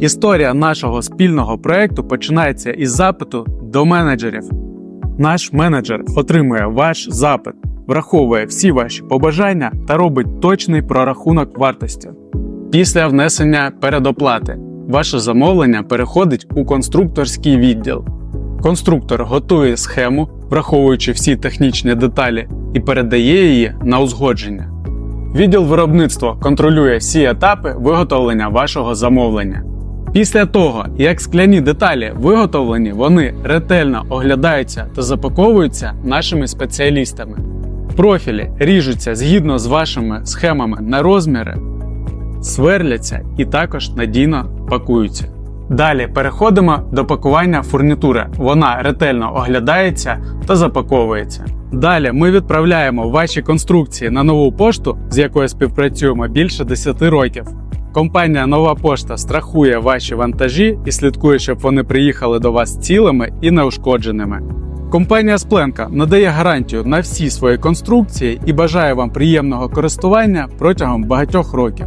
Історія нашого спільного проекту починається із запиту до менеджерів. Наш менеджер отримує ваш запит, враховує всі ваші побажання та робить точний прорахунок вартості. Після внесення передоплати ваше замовлення переходить у конструкторський відділ. Конструктор готує схему, враховуючи всі технічні деталі, і передає її на узгодження. Відділ виробництва контролює всі етапи виготовлення вашого замовлення. Після того, як скляні деталі виготовлені, вони ретельно оглядаються та запаковуються нашими спеціалістами. Профілі ріжуться згідно з вашими схемами на розміри, сверляться і також надійно пакуються. Далі переходимо до пакування фурнітури. Вона ретельно оглядається та запаковується. Далі ми відправляємо ваші конструкції на нову пошту, з якою співпрацюємо більше 10 років. Компанія Нова Пошта страхує ваші вантажі і слідкує, щоб вони приїхали до вас цілими і неушкодженими. Компанія Спленка надає гарантію на всі свої конструкції і бажає вам приємного користування протягом багатьох років.